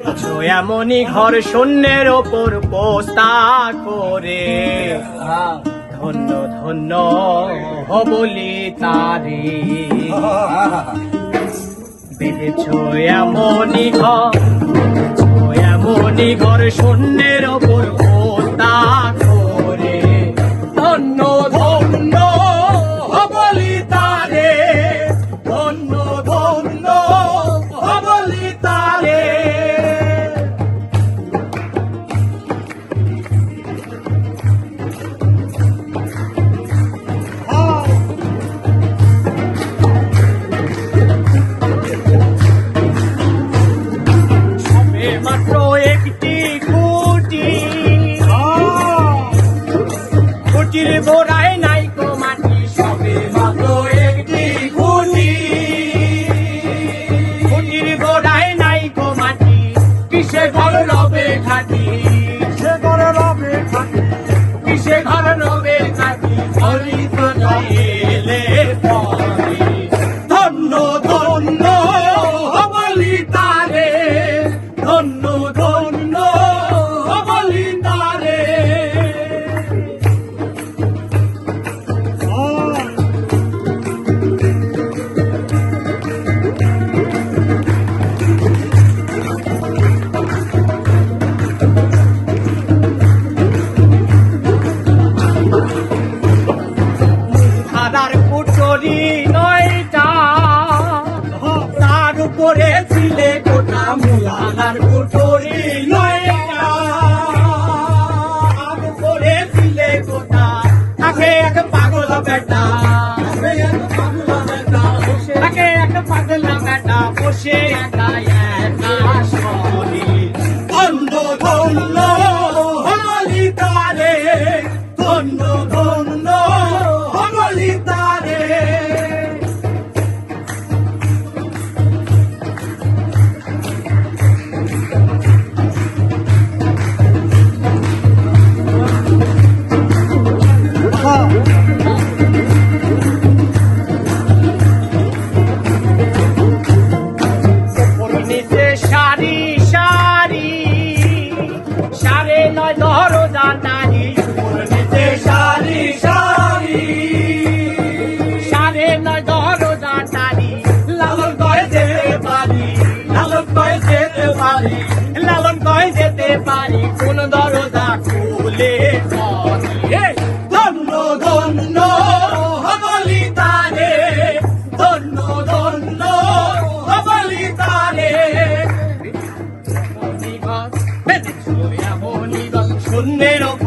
এমনই ঘর শূন্যের ওপর পোস্তা করে। ধন্য ধন্য হবলি তারে। বেঁধেছ এমনই ঘর এমনই ঘর শূন্যের ওপর পোস্তা খাটি হরি তো কুটরি নয়টা তার উপরে ছিলে গোটা মুলানার কুটরি নয়টা তার উপরে ছিলে গোটা। তাকে এক পাগল বেটা। এক পাগল বেটা। বসে একা। সাড়ে নয় দরজা নারী নিচে সারি সারি। সাড়ে নয় দরজা নারী, লালন কয়ে যেতে পারি, লালন কয়ে যেতে পারি, লালন কয়ে যেতে পারি, কোন দরজা খুলে ধন্য ধন্য। শূন্যের ওপর